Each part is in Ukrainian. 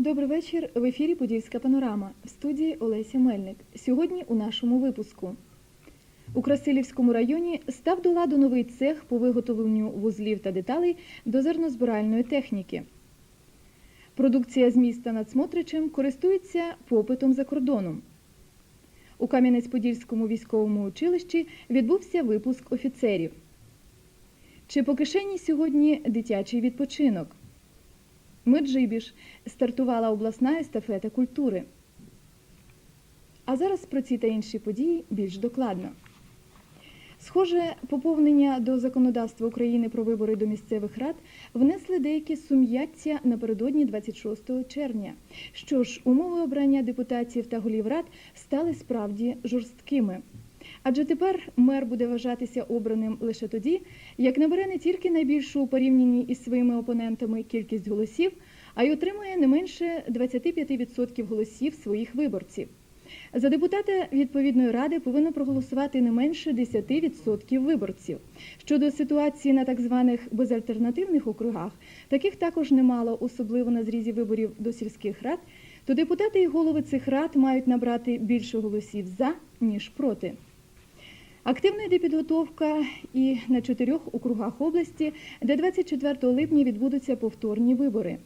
Добрий вечір. В ефірі Подільська панорама в студії Олеся Мельник. Сьогодні у нашому випуску. У Красилівському районі став до ладу новий цех по виготовленню вузлів та деталей до зернозбиральної техніки. Продукція з міста над Смотричем користується попитом за кордоном. У Кам'янець-Подільському військовому училищі відбувся випуск офіцерів. Чи по кишені сьогодні дитячий відпочинок? Меджибіж стартувала обласна естафета культури. А зараз про ці та інші події більш докладно. Схоже, поповнення до законодавства України про вибори до місцевих рад внесли деякі сум'яття напередодні 26 червня. Що ж, умови обрання депутатів та голів рад стали справді жорсткими. Адже тепер мер буде вважатися обраним лише тоді, як набере не тільки найбільшу у порівнянні із своїми опонентами кількість голосів, а й отримує не менше 25% голосів своїх виборців. За депутата відповідної ради повинно проголосувати не менше 10% виборців. Щодо ситуації на так званих безальтернативних округах, таких також немало, особливо на зрізі виборів до сільських рад, то депутати і голови цих рад мають набрати більше голосів за ніж проти. Активна йде підготовка і на чотирьох округах області, де 24 липня відбудуться повторні вибори.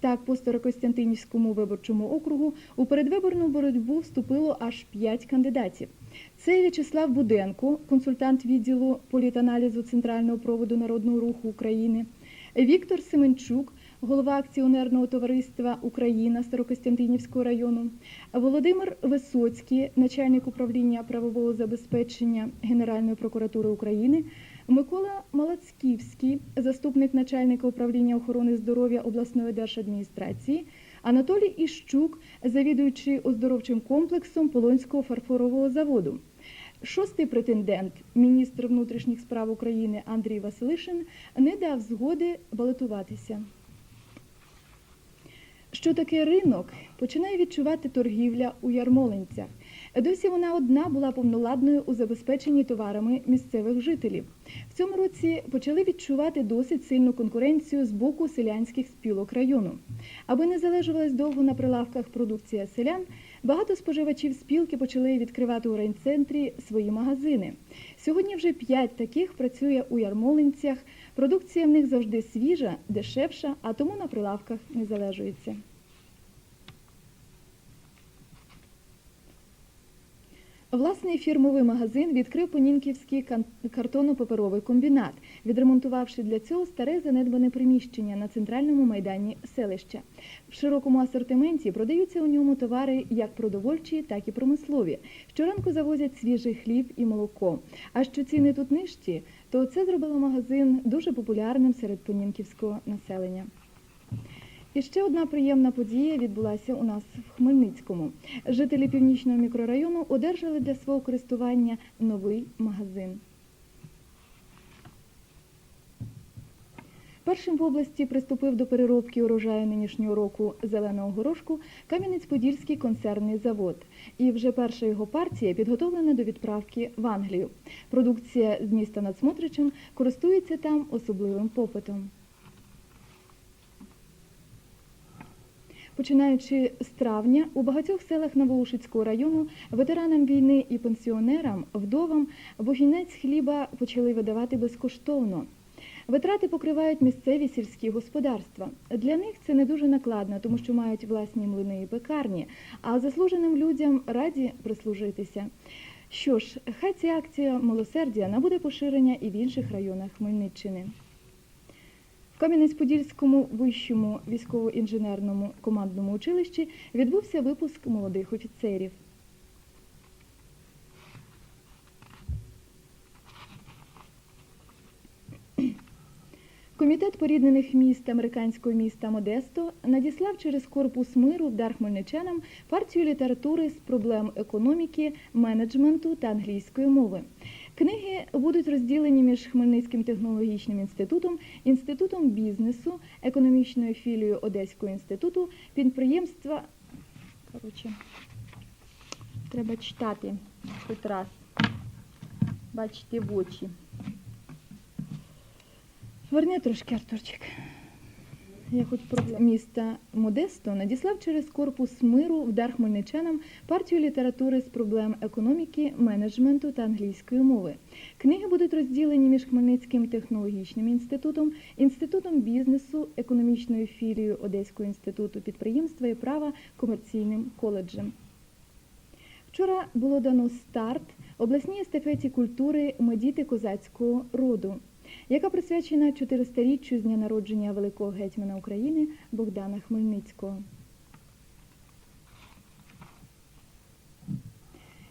Так, по Старокостянтинівському виборчому округу у передвиборну боротьбу вступило аж п'ять кандидатів. Це В'ячеслав Буденко, консультант відділу політаналізу Центрального проводу Народного руху України, Віктор Семенчук, голова акціонерного товариства Україна Старокостянтинівського району, Володимир Висоцький, начальник управління правового забезпечення Генеральної прокуратури України, Микола Малацьківський, заступник начальника управління охорони здоров'я обласної держадміністрації, Анатолій Іщук, завідуючий оздоровчим комплексом Полонського фарфорового заводу. Шостий претендент, міністр внутрішніх справ України Андрій Василишин, не дав згоди балотуватися. Що таке ринок, починає відчувати торгівля у ярмолинцях. Досі вона одна була повноладною у забезпеченні товарами місцевих жителів. В цьому році почали відчувати досить сильну конкуренцію з боку селянських спілок району. Аби не залежувалась довго на прилавках продукція селян, багато споживачів спілки почали відкривати у райцентрі свої магазини. Сьогодні вже п'ять таких працює у ярмолинцях. Продукція в них завжди свіжа, дешевша, а тому на прилавках не залежується. Власний фірмовий магазин відкрив Понінківський картонно-паперовий комбінат, відремонтувавши для цього старе занедбане приміщення на центральному майдані селища. В широкому асортименті продаються у ньому товари як продовольчі, так і промислові. Щоранку завозять свіжий хліб і молоко. А що ціни тут нижчі, то це зробило магазин дуже популярним серед понінківського населення. І ще одна приємна подія відбулася у нас в Хмельницькому. Жителі північного мікрорайону одержали для свого користування новий магазин. Першим в області приступив до переробки урожаю нинішнього року зеленого горошку Кам'янець-Подільський консервний завод. І вже перша його партія підготовлена до відправки в Англію. Продукція з міста над Смотричем користується там особливим попитом. Починаючи з травня, у багатьох селах Новоушицького району ветеранам війни і пенсіонерам, вдовам вогінець хліба почали видавати безкоштовно. Витрати покривають місцеві сільські господарства. Для них це не дуже накладно, тому що мають власні млини і пекарні, а заслуженим людям раді прислужитися. Що ж, хай ця акція милосердя набуде поширення і в інших районах Хмельниччини. Кам'янець-Подільському вищому військово-інженерному командному училищі відбувся випуск молодих офіцерів. Комітет поріднених міст американського міста Модесто надіслав через корпус миру в дар хмельничанам партію літератури з проблем економіки, менеджменту та англійської мови. Книги будуть розділені між Хмельницьким технологічним інститутом, інститутом бізнесу, економічною філією Одеського інституту, підприємства. Коротше, треба читати хоч раз. Бачити в очі. Верни трошки, Артурчик. Я хоч про міста Модесто надіслав через корпус миру в дар хмельничанам партію літератури з проблем економіки, менеджменту та англійської мови. Книги будуть розділені між Хмельницьким технологічним інститутом, інститутом бізнесу, економічною філією Одеського інституту підприємства і права комерційним коледжем. Вчора було дано старт обласній естафеті культури медіти козацького роду, яка присвячена 400-річчю з дня народження великого гетьмана України Богдана Хмельницького.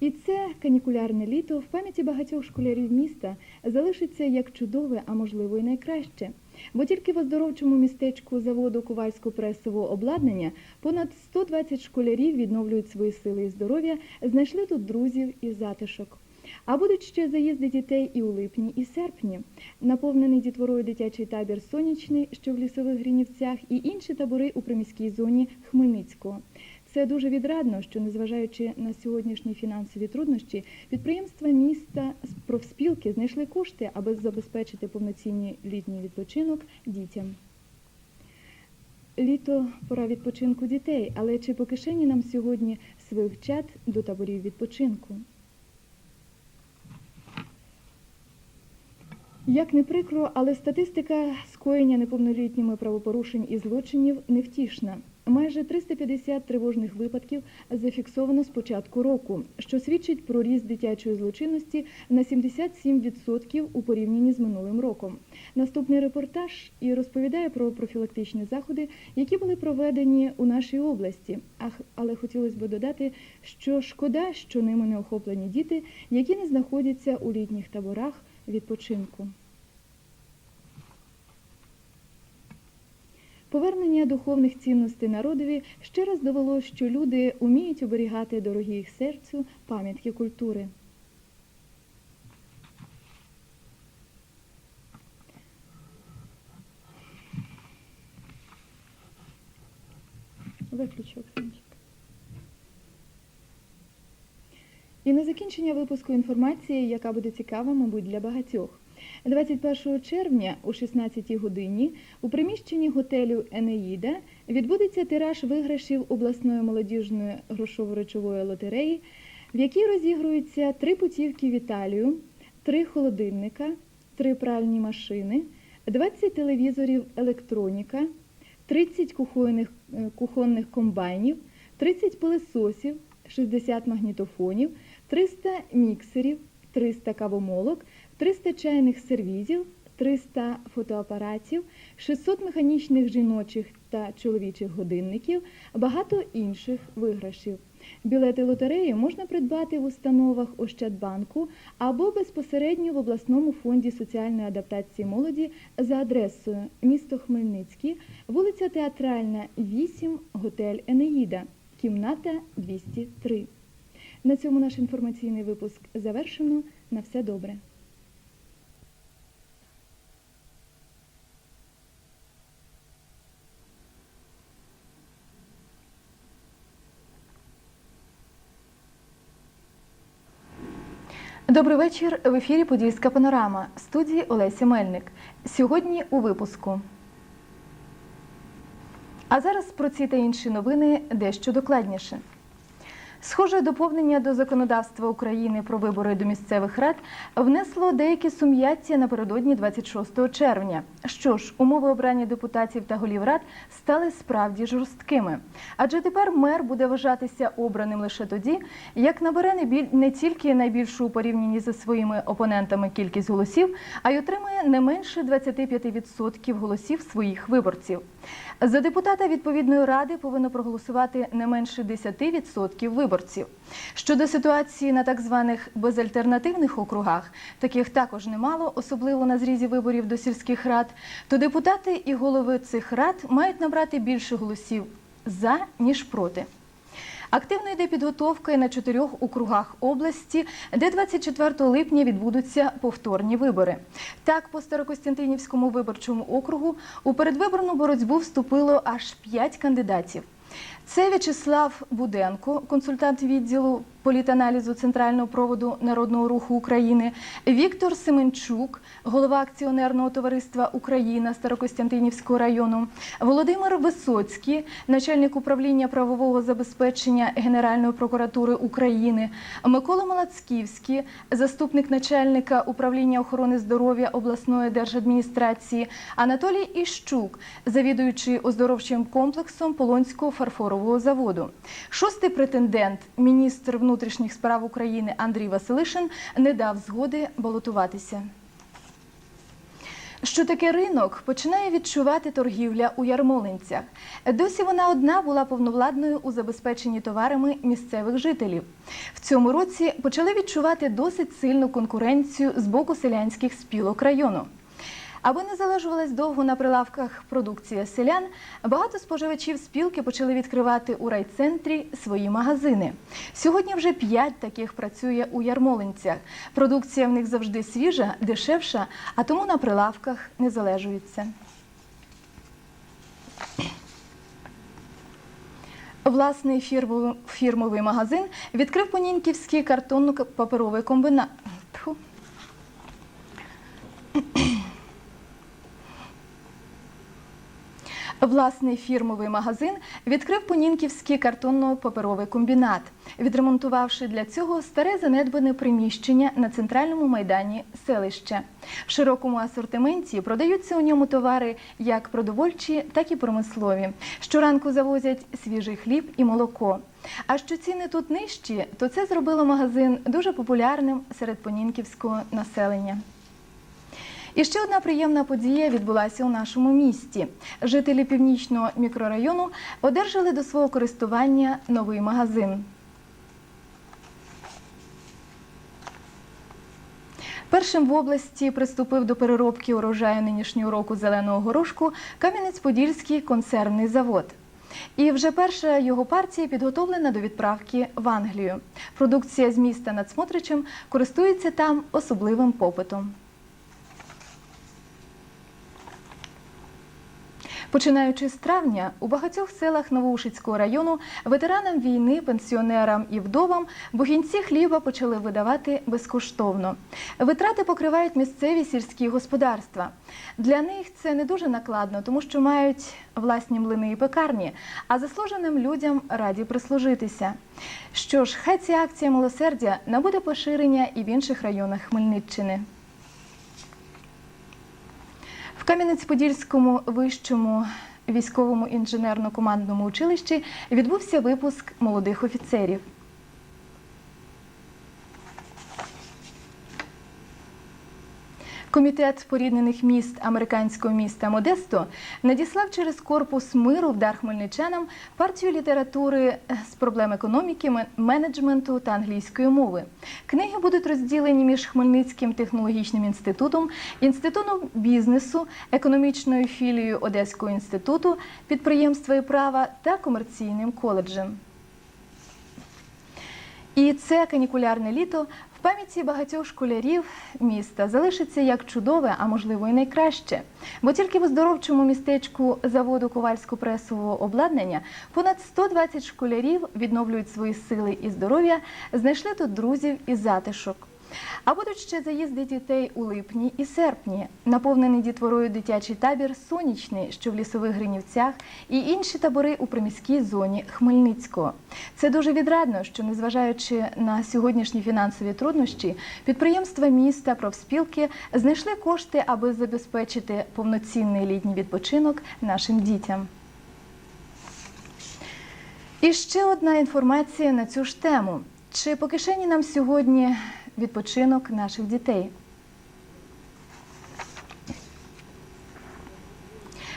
І це канікулярне літо в пам'яті багатьох школярів міста залишиться як чудове, а можливо і найкраще. Бо тільки в оздоровчому містечку заводу Ковальсько-пресового обладнання понад 120 школярів відновлюють свої сили і здоров'я, знайшли тут друзів і затишок. А будуть ще заїзди дітей і у липні, і серпні. Наповнений дітворою дитячий табір Сонячний, що в лісових Гринівцях, і інші табори у приміській зоні Хмельницького. Це дуже відрадно, що, незважаючи на сьогоднішні фінансові труднощі, підприємства міста профспілки знайшли кошти, аби забезпечити повноцінний літній відпочинок дітям. Літо пора відпочинку дітей, але чи по кишені нам сьогодні своїх чат до таборів відпочинку? Як не прикро, але статистика скоєння неповнолітніми правопорушень і злочинів невтішна. Майже 350 тривожних випадків зафіксовано з початку року, що свідчить про ріст дитячої злочинності на 77% у порівнянні з минулим роком. Наступний репортаж і розповідає про профілактичні заходи, які були проведені у нашій області. Але хотілося б додати, що шкода, що ними не охоплені діти, які не знаходяться у літніх таборах відпочинку. Повернення духовних цінностей народові ще раз довело, що люди уміють оберігати дорогі їх серцю пам'ятки культури. Виключу, І на закінчення випуску інформації, яка буде цікава, мабуть, для багатьох. 21 червня о 16 годині у приміщенні готелю Енеїда відбудеться тираж виграшів обласної молодіжної грошово-речової лотереї, в якій розігруються три путівки в Італію, три холодильника, три пральні машини, 20 телевізорів електроніка, 30 кухонних, е, кухонних комбайнів, 30 пилисосів, 60 магнітофонів, 300 міксерів, 300 кавомолок, 300 чайних сервізів, 300 фотоапаратів, 600 механічних жіночих та чоловічих годинників, багато інших виграшів. Білети лотереї можна придбати в установах Ощадбанку або безпосередньо в обласному фонді соціальної адаптації молоді за адресою місто Хмельницький, вулиця Театральна, 8, готель Енеїда, кімната 203. На цьому наш інформаційний випуск завершено. На все добре. Добрий вечір. В ефірі Подільська панорама. Студії Олесі Мельник. Сьогодні у випуску. А зараз про ці та інші новини дещо докладніше. Схоже доповнення до законодавства України про вибори до місцевих рад внесло деякі сум'яття напередодні 26 червня. Що ж, умови обрання депутатів та голів рад стали справді жорсткими. Адже тепер мер буде вважатися обраним лише тоді, як набере не, біль... не тільки найбільшу у порівнянні зі своїми опонентами кількість голосів, а й отримає не менше 25% голосів своїх виборців. За депутата відповідної ради повинно проголосувати не менше 10% виборців. Щодо ситуації на так званих безальтернативних округах, таких також немало, особливо на зрізі виборів до сільських рад, то депутати і голови цих рад мають набрати більше голосів за ніж проти. Активно йде підготовка на чотирьох округах області, де 24 липня відбудуться повторні вибори. Так, по Старокостянтинівському виборчому округу у передвиборну боротьбу вступило аж п'ять кандидатів. Це В'ячеслав Буденко, консультант відділу політаналізу центрального проводу народного руху України, Віктор Семенчук, голова акціонерного товариства Україна Старокостянтинівського району, Володимир Висоцький, начальник управління правового забезпечення Генеральної прокуратури України, Микола Малацківський, заступник начальника управління охорони здоров'я обласної держадміністрації, Анатолій Іщук, завідуючий оздоровчим комплексом Полонського фарфорового заводу. Шостий претендент, міністр внутрішніх справ України Андрій Василишин, не дав згоди балотуватися. Що таке ринок, починає відчувати торгівля у Ярмолинцях. Досі вона одна була повновладною у забезпеченні товарами місцевих жителів. В цьому році почали відчувати досить сильну конкуренцію з боку селянських спілок району. Аби не залежувалась довго на прилавках продукція селян, багато споживачів спілки почали відкривати у райцентрі свої магазини. Сьогодні вже п'ять таких працює у Ярмолинцях. Продукція в них завжди свіжа, дешевша, а тому на прилавках не залежується. Власний фірмовий, магазин відкрив Понінківський картонно-паперовий комбінат. Власний фірмовий магазин відкрив Понінківський картонно-паперовий комбінат, відремонтувавши для цього старе занедбане приміщення на центральному майдані селища. В широкому асортименті продаються у ньому товари як продовольчі, так і промислові. Щоранку завозять свіжий хліб і молоко. А що ціни тут нижчі, то це зробило магазин дуже популярним серед понінківського населення. І ще одна приємна подія відбулася у нашому місті. Жителі північного мікрорайону одержали до свого користування новий магазин. Першим в області приступив до переробки урожаю нинішнього року зеленого горошку Кам'янець-Подільський консервний завод. І вже перша його партія підготовлена до відправки в Англію. Продукція з міста над Смотричем користується там особливим попитом. Починаючи з травня, у багатьох селах Новоушицького району ветеранам війни, пенсіонерам і вдовам бухінці хліба почали видавати безкоштовно. Витрати покривають місцеві сільські господарства. Для них це не дуже накладно, тому що мають власні млини і пекарні, а заслуженим людям раді прислужитися. Що ж, хай ця акція милосердя набуде поширення і в інших районах Хмельниччини. Кам'янець-Подільському вищому військовому інженерно-командному училищі відбувся випуск молодих офіцерів. Комітет поріднених міст американського міста Модесто надіслав через корпус миру в дар хмельничанам партію літератури з проблем економіки, менеджменту та англійської мови. Книги будуть розділені між Хмельницьким технологічним інститутом, інститутом бізнесу, економічною філією Одеського інституту, підприємства і права та комерційним коледжем. І це канікулярне літо в пам'яті багатьох школярів міста залишиться як чудове, а можливо і найкраще. Бо тільки в оздоровчому містечку заводу ковальсько-пресового обладнання понад 120 школярів відновлюють свої сили і здоров'я, знайшли тут друзів і затишок. А будуть ще заїзди дітей у липні і серпні, наповнений дітворою дитячий табір Сонячний, що в лісових Гринівцях, і інші табори у приміській зоні Хмельницького. Це дуже відрадно, що незважаючи на сьогоднішні фінансові труднощі, підприємства міста, профспілки знайшли кошти, аби забезпечити повноцінний літній відпочинок нашим дітям. І ще одна інформація на цю ж тему. Чи по кишені нам сьогодні відпочинок наших дітей?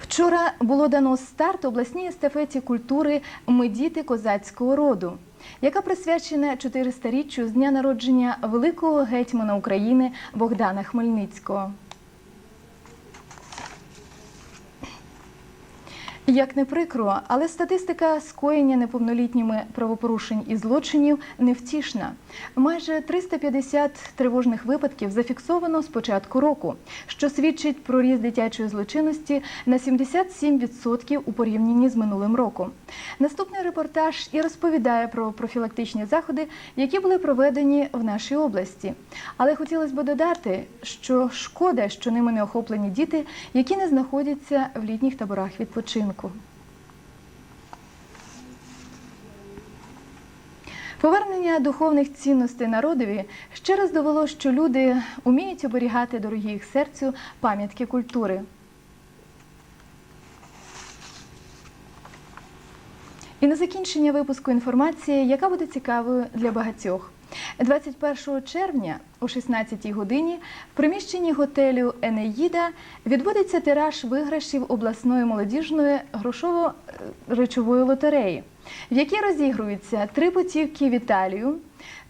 Вчора було дано старт обласній естафеті культури Ми діти козацького роду, яка присвячена 400-річчю з дня народження великого гетьмана України Богдана Хмельницького. Як не прикро, але статистика скоєння неповнолітніми правопорушень і злочинів невтішна. Майже 350 тривожних випадків зафіксовано з початку року, що свідчить про ріст дитячої злочинності на 77% у порівнянні з минулим роком. Наступний репортаж і розповідає про профілактичні заходи, які були проведені в нашій області. Але хотілося б додати, що шкода, що ними не охоплені діти, які не знаходяться в літніх таборах відпочинку. Повернення духовних цінностей народові ще раз довело, що люди уміють оберігати дорогі їх серцю пам'ятки культури. І на закінчення випуску інформація, яка буде цікавою для багатьох. 21 червня о 16-й годині в приміщенні готелю Енеїда відбудеться тираж виграшів обласної молодіжної грошово-речової лотереї, в якій розігруються три путівки в Італію,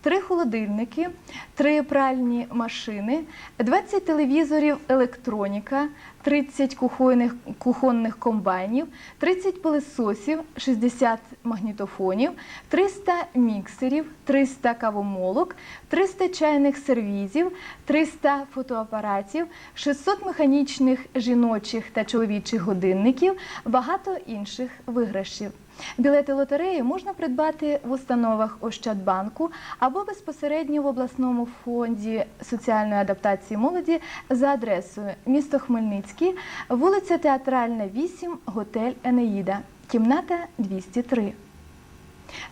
три холодильники, три пральні машини, 20 телевізорів електроніка, 30 кухонних, кухонних комбайнів, 30 пилисосів, 60 магнітофонів, 300 міксерів, 300 кавомолок, 300 чайних сервізів, 300 фотоапаратів, 600 механічних жіночих та чоловічих годинників, багато інших виграшів. Білети лотереї можна придбати в установах Ощадбанку або безпосередньо в обласному фонді соціальної адаптації молоді за адресою місто Хмельницький, вулиця Театральна, 8, готель Енеїда, кімната 203.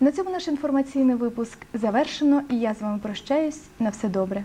На цьому наш інформаційний випуск завершено, і я з вами прощаюсь. На все добре.